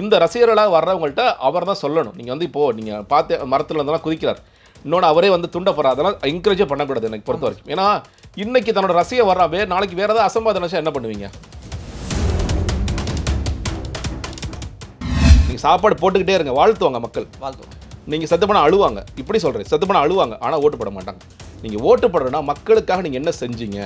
இந்த ரசிகர்களாக வர்றவங்கள்ட்ட அவர் தான் சொல்லணும். நீங்கள் வந்து இப்போது நீங்கள் பார்த்து மரத்தில் இருந்தெல்லாம் குதிக்கிறார். இன்னொன்று அவரே வந்து துண்ட போகிறார் அதெல்லாம் என்கரேஜே பண்ணக்கூடாது எனக்கு பொறுத்த வரைக்கும். ஏன்னா இன்னைக்கு தன்னோட ரசிகை வர்றான். வே நாளைக்கு வேறு ஏதாவது அசம்பாதம் நினச்சா என்ன பண்ணுவீங்க? நீங்கள் சாப்பாடு போட்டுக்கிட்டே இருங்க. வாழ்த்துவாங்க மக்கள். வாழ்த்துவோம் நீங்கள் செத்து பண்ண அழுவாங்க. இப்படி சொல்கிறேன் செத்து பண்ண அழுவாங்க. ஆனால் ஓட்டு போட மாட்டாங்க. நீங்கள் ஓட்டு போடுறதுனா மக்களுக்காக நீங்கள் என்ன செஞ்சீங்க?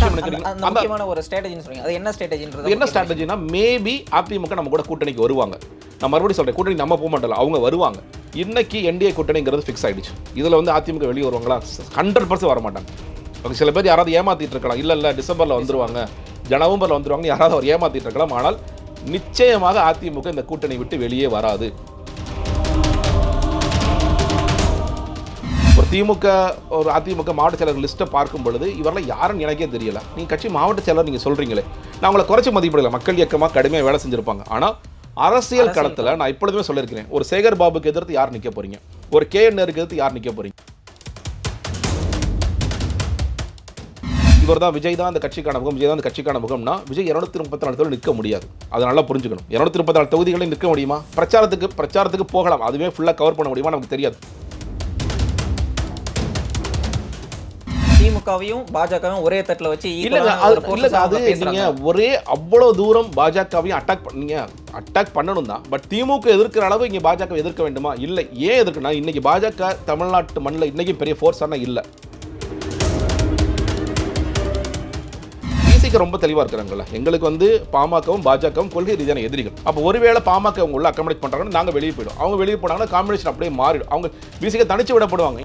முக்கியமான ஒரு ஸ்ட்ராட்டஜின்னு சொல்றீங்க. அது என்ன ஸ்ட்ராட்டஜின்றது என்ன ஸ்ட்ராட்டஜினா மேபி அதிமுக நம்ம கூட கூட்டணிக்கு வருவாங்க. நான் மறுபடியும் சொல்றேன் கூட்டணி நம்ம போக மாட்டோம் அவங்க வருவாங்க. இன்னைக்கு என்டிஏ கூட்டணிங்கிறது ஃபிக்ஸ் ஆயிடுச்சு. இதுல வந்து அதிமுக வெளியே வருவாங்களா? ஹண்ட்ரட் பர்சன்ட் வர மாட்டாங்க. அவங்க சில பேர் யாராவது ஏமாத்திட்டு இருக்கலாம். இல்ல இல்ல டிசம்பர்ல வந்துருவாங்க. நவம்பர்ல வந்துருவாங்க யாராவது அவர் ஏமாத்திட்டு இருக்கலாம். ஆனால் நிச்சயமாக அதிமுக இந்த கூட்டணி விட்டு வெளியே வராது. திமுக ஒரு அதிமுக மாவட்ட செயலர் லிஸ்ட்டை பார்க்கும் பொழுது இவரெல்லாம் யாருன்னு எனக்கே தெரியல. நீங்கள் கட்சி மாவட்ட செயலர் நீங்கள் சொல்கிறீங்களே நான் உங்களை குறைச்சி மதிப்பிடல. மக்கள் இயக்கமாக கடுமையாக வேலை செஞ்சுருப்பாங்க. ஆனால் அரசியல் களத்தில் நான் இப்பொழுதுமே சொல்லியிருக்கிறேன். ஒரு சேகர் பாபுக்கு எதிர்த்து யார் நிற்க போறீங்க? ஒரு கே நேருக்கு எதிர்த்து யார் நிற்க போறீங்க? இவர் தான் விஜய் தான் அந்த கட்சிக்கான முகம். விஜய் தான் அந்த கட்சிக்கான முகம்னா விஜய் இருநூத்தி முப்பத்தி நாலு தொகுதியில் நிற்க முடியாது. அதை நல்லா புரிஞ்சுக்கணும். இருநூத்தி முப்பத்தி நாலு தொகுதிகளில் நிற்க முடியுமா? பிரச்சாரத்துக்கு பிரச்சாரத்துக்கு போகலாம். அதுவே ஃபுல்லாக கவர் பண்ண முடியுமா நமக்கு தெரியாது. திமுகவையும் பாஜகவும் ஒரே தட்டுல வச்சு இல்லைங்க இல்லைங்க அது. நீங்க ஒரே அவ்வளோ தூரம் பாஜகவையும் அட்டாக் பண்ணீங்க அட்டாக் பண்ணணும் தான். பட் திமுக எதிர்க்கிற அளவு இங்கே பாஜக எதிர்க்க வேண்டுமா? இல்லை. ஏன் எதிர்க்கணும் இன்னைக்கு பாஜக தமிழ்நாட்டு மண்ணில் இன்னைக்கு பெரிய ஃபோர்ஸான இல்லை. பிசிக்கு ரொம்ப தெளிவாக இருக்கிறாங்கல்ல. எங்களுக்கு வந்து பாமகவும் பாஜகவும் கொள்கை ரீதியான எதிரிகள். அப்போ ஒருவேளை பாமக உள்ள அக்கமடேட் பண்ணுறாங்கன்னா நாங்கள் வெளியே போயிடும் அவங்க வெளியே போனாங்கன்னா காம்பினேஷன் அப்படியே மாறிடும். அவங்க பிசிக்க தனிச்சு விடப்படுவாங்க.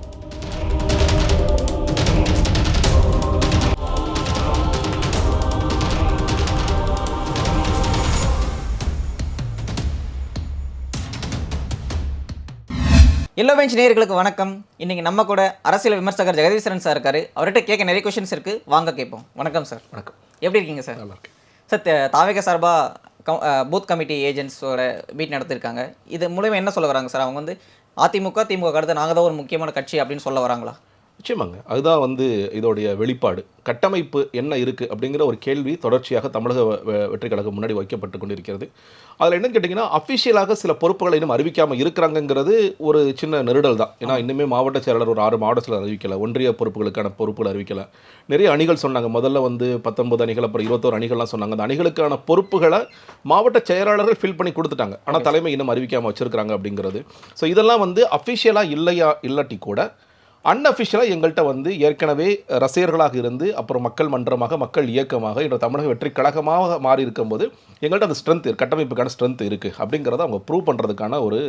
எல்லோ பெஞ்ச் நேயர்களுக்கு வணக்கம். இன்னைக்கு நம்ம கூட அரசியல் விமர்சகர் ஜெகதீஸ்வரன் சார் இருக்காரு. அவர்கிட்ட கேட்க நிறைய கொஸ்டின்ஸ் இருக்கு. வாங்க கேட்போம். வணக்கம் சார் வணக்கம். எப்படி இருக்கீங்க சார் நல்லா இருக்கு சார் த- தாவேக சார்பாக பூத் கமிட்டி ஏஜென்ட்ஸோட மீட் நடத்திருக்காங்க. இது மூலயமா என்ன சொல்ல வராங்க சார் அவங்க வந்து அதிமுக திமுக அடுத்து நாங்கள் தான் ஒரு முக்கியமான கட்சி அப்படின்னு சொல்ல வராங்களா? நிச்சயமாங்க. அதுதான் வந்து இதோடைய வெளிப்பாடு. கட்டமைப்பு என்ன இருக்குது அப்படிங்கிற ஒரு கேள்வி தொடர்ச்சியாக தமிழக வெற்றி கழகம் முன்னாடி வைக்கப்பட்டு கொண்டிருக்கிறது. அதில் என்னன்னு கேட்டிங்கன்னா அஃபிஷியலாக சில பொறுப்புகளை இன்னும் அறிவிக்காமல் இருக்கிறாங்கங்கிறது ஒரு சின்ன நெருடல் தான். ஏன்னா இன்னுமே மாவட்ட செயலாளர் ஒரு ஆறு மாவட்ட செயலர் அறிவிக்கலை. ஒன்றிய பொறுப்புகளுக்கான பொறுப்புகள் அறிவிக்கலை. நிறைய அணிகள் சொன்னாங்க. முதல்ல வந்து பத்தொன்பது அணிகள் அப்புறம் இருபத்தோரு அணிகள்லாம் சொன்னாங்க. அந்த அணிகளுக்கான பொறுப்புகளை மாவட்ட செயலாளர்கள் ஃபில் பண்ணி கொடுத்துட்டாங்க. ஆனால் தலைமை இன்னும் அறிவிக்காமல் வச்சிருக்காங்க அப்படிங்கிறது. ஸோ இதெல்லாம் வந்து அஃபிஷியலாக இல்லையா இல்லாட்டி கூட அன்அஃபிஷியலாக எங்கள்கிட்ட வந்து ஏற்கனவே ரசிகர்களாக இருந்து அப்புறம் மக்கள் மன்றமாக மக்கள் இயக்கமாக இன்று தமிழக வெற்றி கழகமாக மாறி இருக்கும்போது எங்கள்கிட்ட அந்த ஸ்ட்ரென்த் கட்டமைப்புக்கான ஸ்ட்ரென்த் இருக்குது அப்படிங்கிறத அவங்க ப்ரூவ் பண்ணுறதுக்கான ஒரு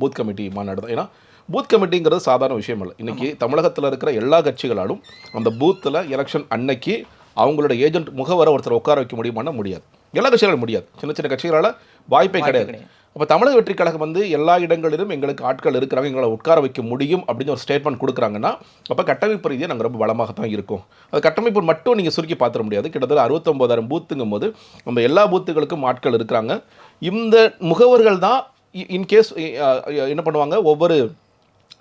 பூத் கமிட்டி மாநாடு. தான் ஏன்னா பூத் கமிட்டிங்கிறது சாதாரண விஷயம் இல்லை. இன்றைக்கி தமிழகத்தில் இருக்கிற எல்லா கட்சிகளாலும் அந்த பூத்தில் எலெக்ஷன் அன்னைக்கு அவங்களோட ஏஜென்ட் முகவரை ஒருத்தர் உட்கார வைக்க முடியுமானா முடியாது. எல்லா கட்சிகளும் முடியாது. சின்ன சின்ன கட்சிகளால் வாய்ப்பே கிடையாது. அப்போ தமிழக வெற்றி கழகம் வந்து எல்லா இடங்களிலும் எங்களுக்கு ஆட்கள் இருக்கிறாங்க எங்களை உட்கார வைக்க முடியும் அப்படின்னு ஒரு ஸ்டேட்மெண்ட் கொடுக்குறாங்கன்னா அப்போ கட்டமைப்பு ரீதியாக நாங்கள் ரொம்ப பலமாக தான் இருக்கோம். அது கட்டமைப்பு மட்டும் நீங்கள் சுருக்கி பார்த்துட முடியாது. கிட்டத்தட்ட அறுபத்தொம்போதாயிரம் பூத்துங்கும் போது நம்ம எல்லா பூத்துகளுக்கும் ஆட்கள் இருக்கிறாங்க. இந்த முகவர்கள் தான் இன்கேஸ் என்ன பண்ணுவாங்க? ஒவ்வொரு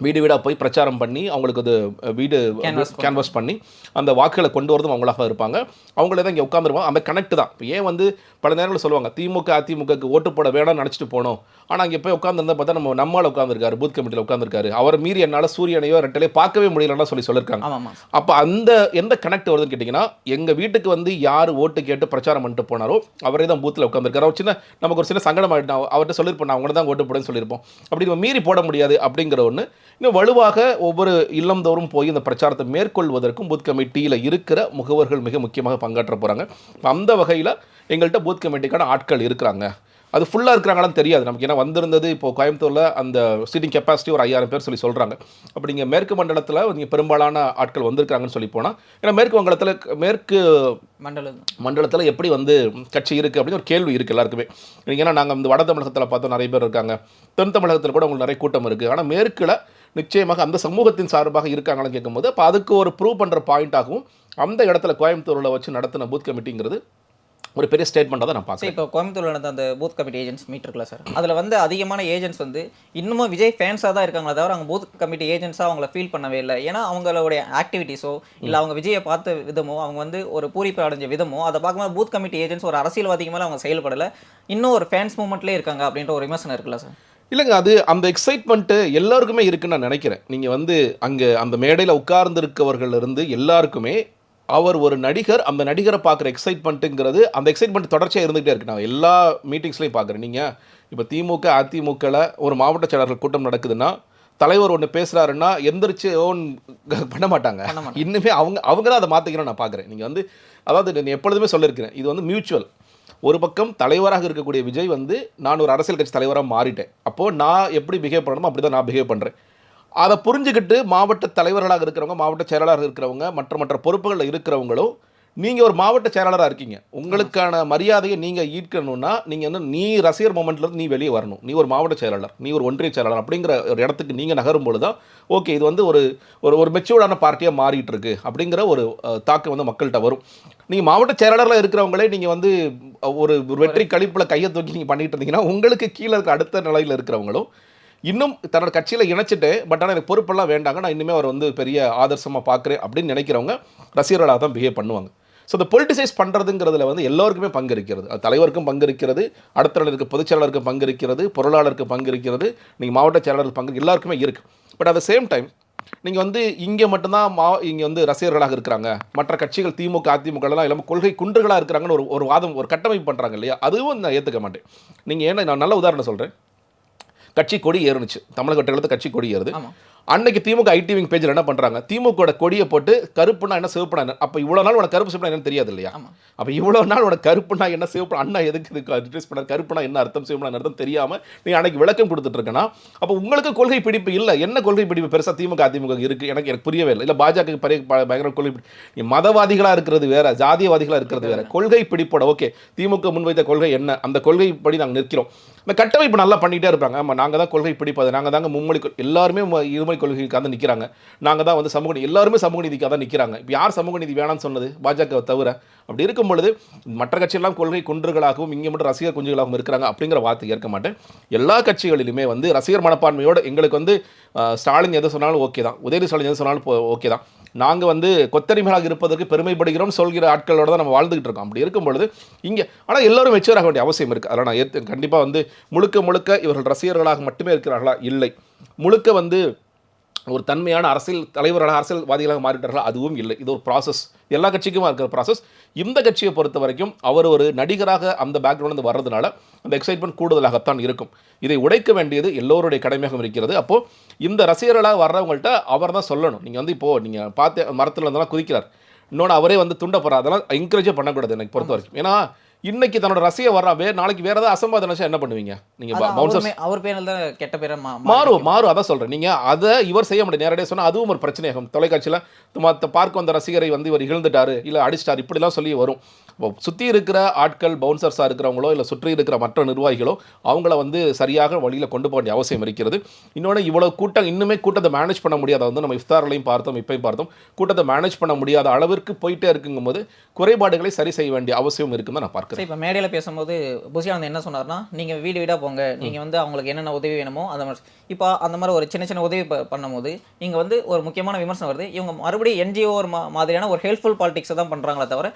வீடு வீடாக போய் பிரச்சாரம் பண்ணி அவங்களுக்கு அது வீடு கேன்வாஸ் பண்ணி. அந்த வாக்குகளை கொண்டு வரதும் அவங்களாக இருப்பாங்க. அவங்களே தான் இங்கே உட்காந்துருவாங்க அந்த கனெக்ட் தான். இப்போ ஏன் வந்து பல நேரங்களில் சொல்லுவாங்க திமுக அதிமுகக்கு ஓட்டு போட வேணாம்னு நினச்சிட்டு போனோம். ஆனால் அங்கே போய் உட்காந்துருந்தா பார்த்தா நம்ம நம்மால் உட்காந்துருக்காரு பூத் கமிட்டியில் உட்காந்துருக்காரு அவர் மீறி என்னால் சூரியனையோ ரெட்டலையோ பார்க்கவே முடியலன்னா சொல்லி சொல்லியிருக்காங்க அப்போ அந்த எந்த கனெக்ட் வருதுன்னு கேட்டிங்கன்னா எங்கள் வீட்டுக்கு வந்து யார் ஓட்டு கேட்டு பிரச்சாரம் பண்ணிட்டு போனாரோ அவரே தான் பூத்தில் உட்காந்துருக்காரு அவர் சின்ன நமக்கு ஒரு சின்ன சங்கடம் ஆகிட்டோம் அவர்கிட்ட சொல்லியிருப்போம் நான் அவங்கள தான் ஓட்டு போடுன்னு சொல்லியிருப்போம் அப்படி மீறி போட முடியாது அப்படிங்கிற ஒன்று இன்னும் வலுவாக ஒவ்வொரு இல்லந்தோறும் போய் இந்த பிரச்சாரத்தை மேற்கொள்வதற்கும் பூத் கமிட்டியில் இருக்கிற முகவர்கள் மிக முக்கியமாக பங்காற்ற போகிறாங்க அந்த வகையில் எங்கள்கிட்ட பூத் கமிட்டிக்கான ஆட்கள் இருக்கிறாங்க. அது ஃபுல்லாக இருக்கிறாங்களான்னு தெரியாது. நமக்கு ஏன்னா வந்திருந்தது இப்போ கோயம்புத்தூரில் அந்த சீட்டிங் கெப்பாசிட்டி ஒரு ஐயாயிரம் பேர் சொல்லி சொல்கிறாங்க அப்படி இங்கே மேற்கு மண்டலத்தில் நீங்கள் பெரும்பாலான ஆட்கள் வந்திருக்காங்கன்னு சொல்லி போனால் ஏன்னா மேற்கு வங்கத்தில் மேற்கு மண்டலம். மண்டலத்தில் எப்படி வந்து கட்சி இருக்குது அப்படின்னு ஒரு கேள்வி இருக்குது எல்லாருக்குமே. ஏன்னா நாங்கள் இந்த வட தமிழகத்தில் பார்த்தோம் நிறைய பேர் இருக்காங்க. தென் தமிழகத்தில் கூட உங்களுக்கு நிறைய கூட்டம் இருக்குது ஆனால் மேற்கில் நிச்சயமாக அந்த சமூகத்தின் சார்பாக இருக்காங்கன்னு கேட்கும்போது அப்போ அதுக்கு ஒரு ப்ரூவ் பண்ணுற பாயிண்ட்டாகவும் அந்த இடத்துல கோயம்புத்தூரில் வச்சு நடத்தின பூத் கமிட்டிங்கிறது ஒரு பெரிய ஸ்டேட்மெண்ட்டாக தான் நான் சரி பார்க்குறேன். இப்போ கோயம்புத்தூர்ல நடந்த அந்த பூத் கமிட்டி ஏஜென்ட்ஸ் மீட் இருக்குல்ல சார் அதில் வந்து அதிகமான ஏஜென்ட்ஸ் வந்து இன்னமும் விஜய் ஃபேன்ஸாக தான் இருக்காங்களே தவிர அவங்க பூத் கமிட்டி ஏஜென்ட்ஸாக அவங்கள ஃபீல் பண்ணவே இல்லை. ஏன்னா அவங்களுடைய ஆக்டிவிட்டீஸோ இல்லை அவங்க விஜயை பார்த்த விதமோ அவங்க வந்து ஒரு பூரிப்பு அடைஞ்ச விதமோ அதை பார்க்கும்போது பூத் கமிட்டி ஏஜென்ட்ஸ் ஒரு அரசியல்வாதிக்கு மேலே அவங்க செயல்படலை. இன்னும் ஒரு ஃபேன்ஸ் மூமெண்ட்லேயே இருக்காங்க அப்படின்ற ஒரு விமர்சனம் இருக்குல்ல சார் இல்லைங்க அது அந்த எக்ஸைட்மெண்ட்டு எல்லாருக்குமே இருக்குன்னு நான் நினைக்கிறேன். நீங்கள் வந்து அங்கே அந்த மேடையில் உட்கார்ந்துருக்கவர்கள் இருந்து எல்லாருக்குமே அவர் ஒரு நடிகர் அந்த நடிகரை பார்க்குற எக்ஸைட்மெண்ட்டுங்கிறது அந்த எக்ஸைட்மெண்ட் தொடர்ச்சியாக இருந்துகிட்டே இருக்கு. நான் எல்லா மீட்டிங்ஸ்லையும் பார்க்குறேன். நீங்கள் இப்போ திமுக அதிமுகவில் ஒரு மாவட்ட செயலாளர்கள் கூட்டம் நடக்குதுன்னா தலைவர் ஒன்று பேசுகிறாருன்னா எந்திரிச்சு ஓன் பண்ண மாட்டாங்க. பண்ண மாட்டாங்க. இன்னுமே அவங்க அவங்க தான் அதை மாற்றிக்கணும்னு நான் பார்க்குறேன். நீங்கள் வந்து அதாவது நான் எப்பொழுதுமே சொல்லியிருக்கிறேன் இது வந்து மியூச்சுவல் ஒரு பக்கம் தலைவராக இருக்கக்கூடிய விஜய் வந்து நான் ஒரு அரசியல் கட்சி தலைவராக மாறிட்டேன். அப்போது நான் எப்படி பிஹேவ் பண்ணணுமோ அப்படி தான் நான் பிஹேவ் பண்ணுறேன் அதை புரிஞ்சுக்கிட்டு மாவட்ட தலைவர்களாக இருக்கிறவங்க மாவட்ட செயலாளராக இருக்கிறவங்க மற்ற மற்ற பொறுப்புகளில் இருக்கிறவங்களும் நீங்கள் ஒரு மாவட்ட செயலாளராக இருக்கீங்க. உங்களுக்கான மரியாதையை நீங்கள் ஈர்க்கணும்னா நீங்கள் வந்து நீ ரசிகர் மூமெண்ட்லேருந்து நீ வெளியே வரணும். நீ ஒரு மாவட்ட செயலாளர் நீ ஒரு ஒன்றிய செயலாளர் அப்படிங்கிற ஒரு இடத்துக்கு நீங்கள் நகரும்பொழுது தான் ஓகே இது வந்து ஒரு ஒரு ஒரு மெச்சூர்டான பார்ட்டியாக மாறிட்டு இருக்கு அப்படிங்கிற ஒரு தாக்கம் வந்து மக்கள்கிட்ட வரும். நீங்கள் மாவட்ட செயலாளரில் இருக்கிறவங்களே நீங்கள் வந்து ஒரு ஒரு வெற்றி கழிப்பில் கையை தூக்கி நீங்கள் பண்ணிட்டு இருந்தீங்கன்னா உங்களுக்கு கீழே இருக்க அடுத்த நிலையில் இருக்கிறவங்களும் இன்னும் தன்னோட கட்சியில் இணைச்சிட்டு பட் ஆனால் எனக்கு பொறுப்பெல்லாம் வேண்டாங்க. நான் இன்னுமே அவர் வந்து பெரிய ஆதர்சமாக பார்க்குறேன் அப்படின்னு நினைக்கிறவங்க ரசிகர்களாக தான் பிஹேவ் பண்ணுவாங்க. ஸோ இந்த பொலிட்டிசைஸ் பண்ணுறதுங்கிறதுல வந்து எல்லாருக்குமே பங்கு இருக்கிறது அது தலைவருக்கும் பங்கு இருக்கிறது அடுத்த இருக்க பொதுச் செயலாளருக்கு பங்கு இருக்கிறது பொருளாளருக்கு பங்கு இருக்கிறது நீங்கள் மாவட்ட செயலாளருக்கு பங்கு எல்லாருக்குமே இருக்குது but at the same time நீங்கள் வந்து இங்கே மட்டும்தான் மா இங்கே வந்து ரசிகர்களாக இருக்கிறாங்க. மற்ற கட்சிகள் திமுக அதிமுகலாம் இல்லாமல் கொள்கை குன்றுகளாக இருக்கிறாங்கன்னு ஒரு ஒரு வாதம் ஒரு கட்டமைப்பு பண்ணுறாங்க இல்லையா? அதுவும் நான் ஏற்றுக்க மாட்டேன். நீங்கள் ஏன்னா நான் நல்ல உதாரணம் சொல்கிறேன் கட்சி கொடி ஏறுனுச்சு. தமிழக வெற்றிகளுக்கு கட்சி கொடி ஏறுது. அன்னைக்கு திமுக ஐடி விங் பேஜில் என்ன பண்ணுறாங்க திமுக கொடியை போட்டு கருப்புனா என்ன சிவப்புனா என்ன? அப்போ இவ்வளோ நாள் உனக்கு கருப்பு சிவப்புனா என்னன்னு தெரியாது இல்லையா. அப்போ இவ்வளோ நாள் உனக்கு கருப்புனா என்ன சிவப்பு அண்ணா எதுக்கு இதுக்கு அட்ரஸ் பண்ணார்? கருப்புனா என்ன அர்த்தம் சிவப்புனா அர்த்தம் தெரியாமல் நீ அன்னைக்கு விளக்கம் கொடுத்துட்டு இருக்கனா? அப்போ உங்களுக்கு கொள்கை பிடிப்பு இல்லை. என்ன கொள்கை பிடிப்பு? பெருசாக திமுக அதிமுக இருக்குது எனக்கு எனக்கு புரியவே இல்லை. இல்லை பாஜக பெரிய பயங்கர கொள்கை பிடி- நீ மதவாதிகளாக இருக்கிறது வேற ஜாதியவாதிகளாக இருக்கிறது வேற. கொள்கை பிடிப்போட ஓகே திமுக முன்வைத்த கொள்கை என்ன? அந்த கொள்கை படி நாங்கள் நிற்கிறோம். இந்த கட்டமைப்பு நல்லா பண்ணிகிட்டே இருப்பாங்க. ஆமாம் நாங்கள் தான் கொள்கை பிடிப்பது நாங்கள் தாங்க மும்மொழி கொள்- எல்லாருமே இருமொழி கொள்கைக்காக தான் நிற்கிறாங்க நாங்கள் தான் வந்து சமூக நீதி எல்லாருமே சமூக நீதிக்காக தான் நிற்கிறாங்க இப்போ யார் சமூக நீதி வேணாம்னு சொன்னது? பாஜக தவிர. அப்படி இருக்கும் பொழுது மற்ற கட்சியெல்லாம் கொள்கை குன்றுகளாகவும் இங்கே மட்டும் ரசிகர் குஞ்சுகளாகவும் இருக்கிறாங்க அப்படிங்கிற வார்த்தை ஏற்க மாட்டேன். எல்லா கட்சிகளிலுமே வந்து ரசிகர் மனப்பான்மையோடு எங்களுக்கு வந்து ஸ்டாலின் எதை சொன்னாலும் ஓகே தான். உதயநிதி ஸ்டாலின் எது சொன்னாலும் ஓகே தான். நாங்கள் வந்து கொத்தடிமைகளாக இருப்பதற்கு பெருமைப்படுகிறோம் சொல்கிற ஆட்களோட தான் நம்ம வாழ்ந்துகிட்டு இருக்கோம். அப்படி இருக்கும் பொழுது இங்கே ஆனால் எல்லோரும் மெச்சூர் ஆக வேண்டிய அவசியம் இருக்குது அதெல்லாம் நான் ஏற்று கண்டிப்பாக வந்து முழுக்க முழுக்க இவர்கள் ரசிகர்களாக மட்டுமே இருக்கிறார்களா? இல்லை. முழுக்க வந்து ஒரு தன்மையான அரசியல் தலைவர்களாக அரசியல்வாதிகளாக மாறிவிட்டார்கள்? அதுவும் இல்லை. இது ஒரு ப்ராசஸ் எல்லா கட்சிக்குமா இருக்கிற ப்ராசஸ் இந்த கட்சியை பொறுத்த வரைக்கும் அவர் ஒரு நடிகராக அந்த பேக்ரவுண்ட் வர்றதுனால அந்த எக்ஸைட்மெண்ட் கூடுதலாகத்தான் இருக்கும். இதை உடைக்க வேண்டியது எல்லோருடைய கடமையாகவும் இருக்கிறது. அப்போது இந்த ரசிகர்களாக வர்றவங்கள்ட்ட அவர் தான் சொல்லணும். நீங்கள் வந்து இப்போது நீங்கள் பார்த்து மரத்தில் இருந்தெல்லாம் குதிக்கிறார். இன்னொன்று அவரே வந்து துண்டப்படுற அதெல்லாம் என்கரேஜே பண்ணக்கூடாது எனக்கு பொறுத்த வரைக்கும். ஏன்னா இன்னைக்கு தன்னோட ரசிகர் வர்றான் வே நாளைக்கு வேறு ஏதாவது அசம்பாதம் நினைச்சா என்ன பண்ணுவீங்க? அதான் பவுன்சர்ஸ் அவர் பேரில் தான் கெட்ட பேரை மாறும் மாறும் அதான் சொல்கிறேன் நீங்கள் அதை இவர் செய்ய முடியும் நேரடியாக சொன்னால் அதுவும் ஒரு பிரச்சனையாகும் தொலைக்காட்சியில் மற்ற பார்க்க வந்த ரசிகரை வந்து இவர் இகழ்ந்துட்டாரு இல்லை அடிச்சிட்டார் இப்படிலாம் சொல்லி வரும். சுற்றி இருக்கிற ஆட்கள் பவுன்சர்ஸாக இருக்கிறவங்களோ இல்லை சுற்றி இருக்கிற மற்ற நிர்வாகிகளோ அவங்கள வந்து சரியாக வழியில் கொண்டு போக வேண்டிய அவசியம் இருக்கிறது. இன்னொன்று இவ்வளோ கூட்டம் இன்னுமே கூட்டத்தை மேனேஜ் பண்ண முடியாத வந்து நம்ம இஃப்தார்களையும் பார்த்தோம் இப்பையும் பார்த்தோம். கூட்டத்தை மேனேஜ் பண்ண முடியாத அளவிற்கு போயிட்டே இருக்குங்கும்போது குறைபாடுகளை சரி செய்ய வேண்டிய அவசியம் இருக்குன்னு நான் பார்க்குறேன். சரி இப்போ மேடையில் பேசும்போது புஷியானந்த் என்ன சொன்னார்னா நீங்கள் வீடு வீடாக போங்க. நீங்கள் வந்து அவங்களுக்கு என்னென்ன உதவி வேணுமோ அந்த மாதிரி. இப்போ அந்த மாதிரி ஒரு சின்ன சின்ன உதவி பண்ணும்போது நீங்கள் வந்து ஒரு முக்கியமான விமர்சனம் வருது. இவங்க மறுபடியும் என்ஜிஓ ஒரு மாதிரியான ஒரு ஹெல்ப்ஃபுல் பாலிடிக்ஸை தான் பண்ணுறாங்களே தவிர